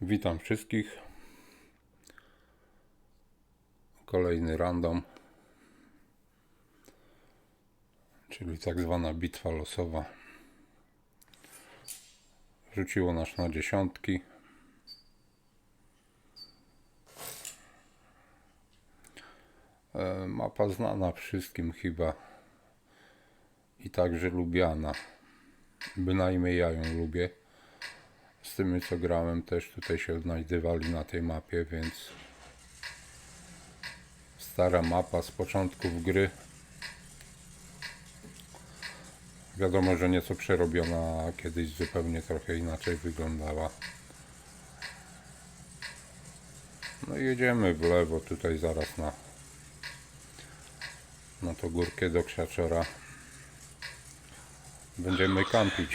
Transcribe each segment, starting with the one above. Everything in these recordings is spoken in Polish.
Witam wszystkich. Kolejny random, czyli tak zwana bitwa losowa. Rzuciło nas na dziesiątki. E, Mapa znana wszystkim chyba i także lubiana. Bynajmniej ja ją lubię z tymi co grałem też tutaj się odnajdywali na tej mapie, więc stara mapa z początków gry. Wiadomo, że nieco przerobiona, kiedyś zupełnie trochę inaczej wyglądała. No i jedziemy w lewo tutaj zaraz na na tą górkę do krzaczora. Będziemy kampić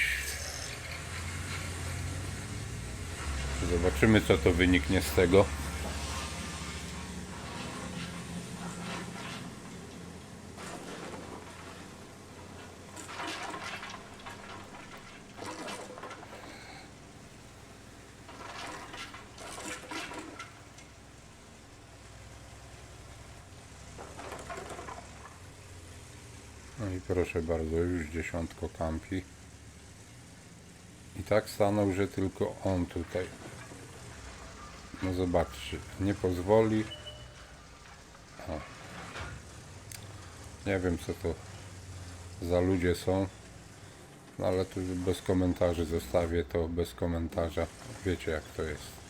Zobaczymy co to wyniknie z tego. No i proszę bardzo, już dziesiątko kampi. I tak stanął, że tylko on tutaj. No zobaczcie, nie pozwoli. O. Nie wiem co to za ludzie są. No ale tu bez komentarzy zostawię to bez komentarza. Wiecie jak to jest.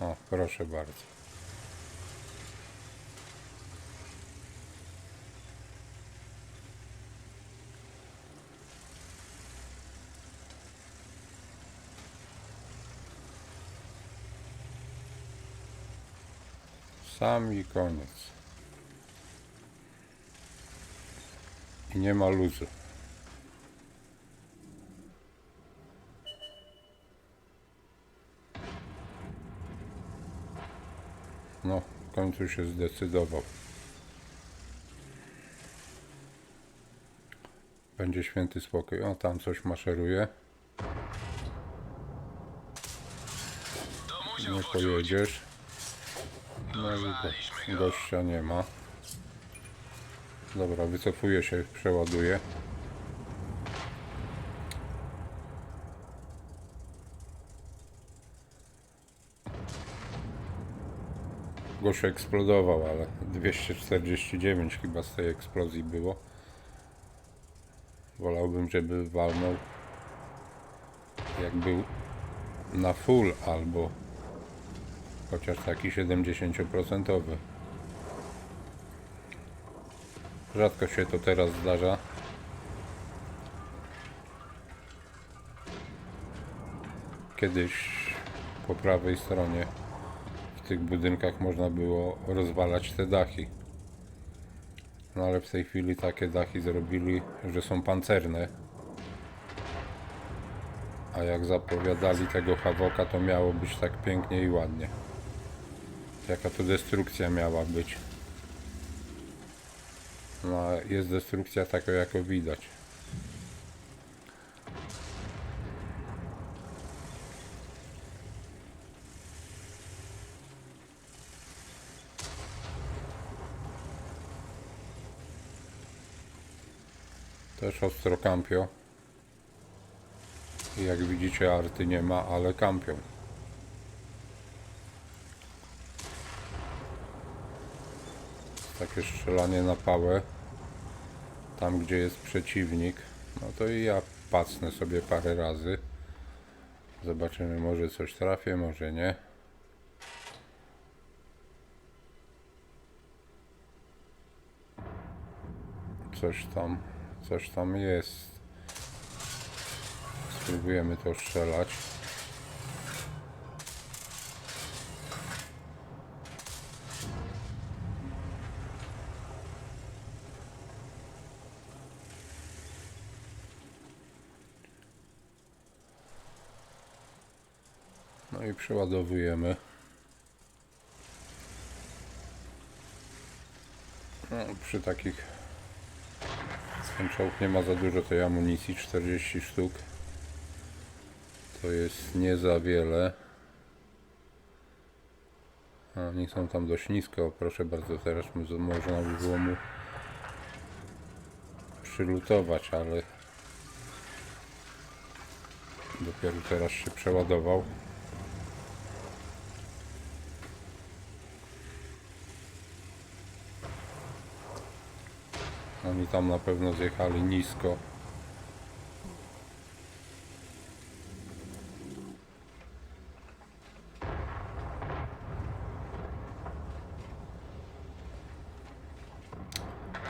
O, proszę bardzo. Sam i koniec. I nie ma luzu. No, w końcu się zdecydował. Będzie święty spokój. O, tam coś maszeruje. Nie pojedziesz. No i go, gościa nie ma. Dobra, wycofuję się, przeładuję. Gość eksplodował, ale 249 chyba z tej eksplozji było. Wolałbym, żeby walnął jak był na full albo chociaż taki 70%. Rzadko się to teraz zdarza. Kiedyś po prawej stronie w tych budynkach można było rozwalać te dachy. No ale w tej chwili takie dachy zrobili, że są pancerne. A jak zapowiadali tego Hawoka, to miało być tak pięknie i ładnie. Jaka to destrukcja miała być. No jest destrukcja taka jako widać. Też ostro kampio. I jak widzicie arty nie ma, ale kampią. Takie strzelanie na pałę tam gdzie jest przeciwnik. No to i ja pacnę sobie parę razy. Zobaczymy może coś trafię może nie. Coś tam coś tam jest. Spróbujemy to strzelać No i przeładowujemy. No, przy takich Ten nie ma za dużo tej amunicji, 40 sztuk. To jest nie za wiele. A są tam dość nisko, proszę bardzo, teraz można by było mu przylutować, ale dopiero teraz się przeładował. Oni tam na pewno zjechali nisko.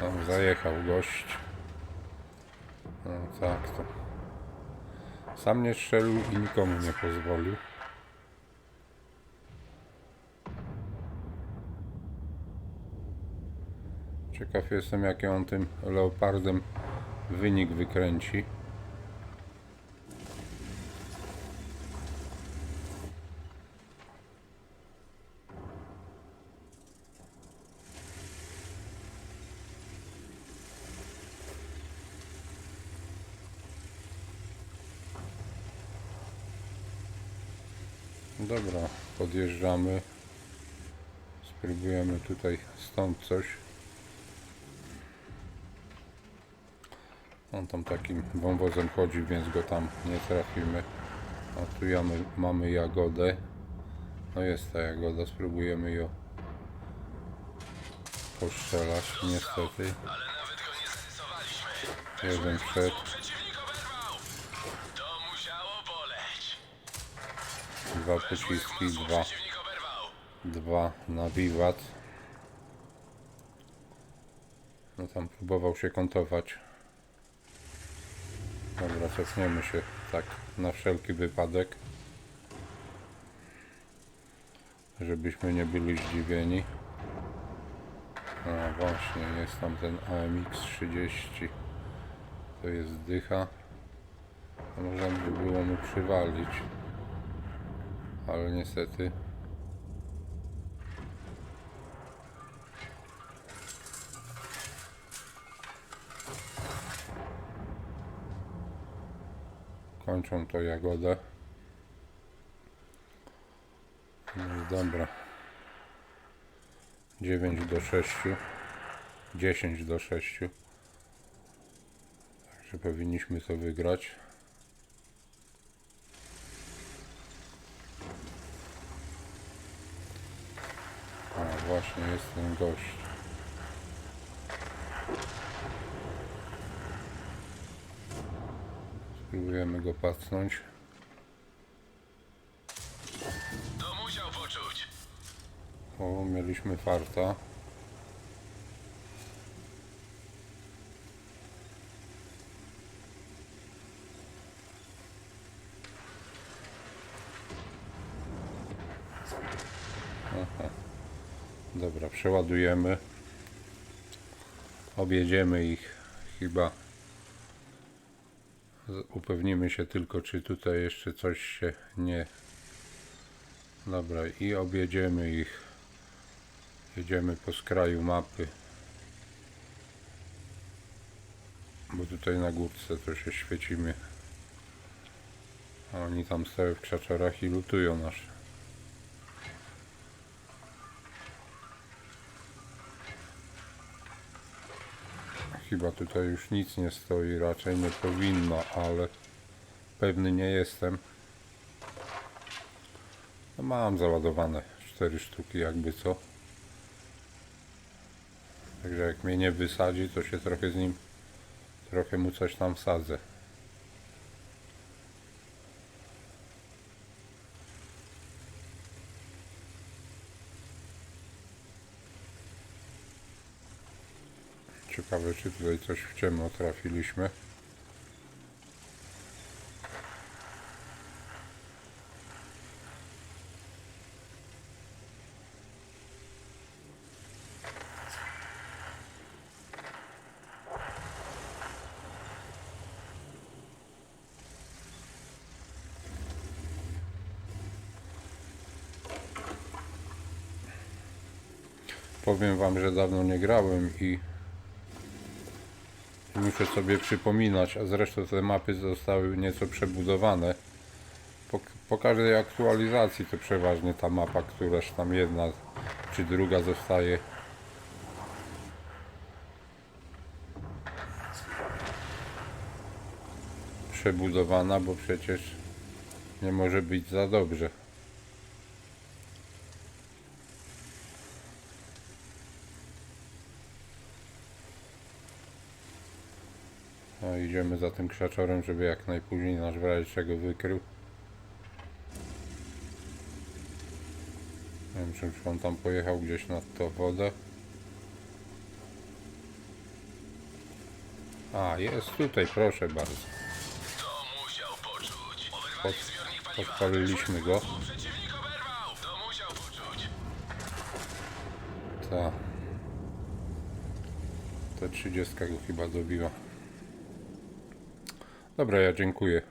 Tam zajechał gość. No tak to. Sam nie strzelił i nikomu nie pozwolił. Ciekaw jestem jaki on tym leopardem wynik wykręci. Dobra, podjeżdżamy. Spróbujemy tutaj stąd coś. On tam takim wąwozem chodzi, więc go tam nie trafimy. A tu jamy, mamy jagodę. No jest ta jagoda, spróbujemy ją postrzelać, niestety. Jeden przed, dwa pociski, dwa, dwa na wiwat. No tam próbował się kątować. Dobra, cofniemy się tak na wszelki wypadek. Żebyśmy nie byli zdziwieni. A właśnie, jest tam ten AMX 30. To jest dycha. Można by było mu przywalić. Ale niestety kończą to jagodę. No i dobra. 9 do 6. 10 do 6. Także powinniśmy to wygrać. A właśnie jest ten gość. Spróbujemy go pacnąć. To musiał poczuć. O, mieliśmy farta. Aha. Dobra, przeładujemy. Objedziemy ich chyba. Upewnimy się tylko, czy tutaj jeszcze coś się nie. Dobra, i objedziemy ich. Jedziemy po skraju mapy. Bo tutaj na górce to się świecimy. A oni tam stoją w krzaczorach i lutują nas. Chyba tutaj już nic nie stoi, raczej nie powinno, ale pewny nie jestem. No mam załadowane 4 sztuki jakby co. Także jak mnie nie wysadzi, to się trochę z nim, trochę mu coś tam wsadzę. Ciekawe, czy tutaj coś w ciemno trafiliśmy. Powiem wam, że dawno nie grałem i Muszę sobie przypominać, a zresztą te mapy zostały nieco przebudowane. Po, po każdej aktualizacji to przeważnie ta mapa, któraś tam jedna czy druga zostaje przebudowana, bo przecież nie może być za dobrze. Idziemy za tym krzaczorem, żeby jak najpóźniej nasz w razie czego wykrył. Nie wiem, czy on tam pojechał gdzieś nad tą wodę. A, jest tutaj, proszę bardzo. Pod, podpaliliśmy go. Ta. Ta 30 go chyba dobiła. Dobra, ja dziękuję.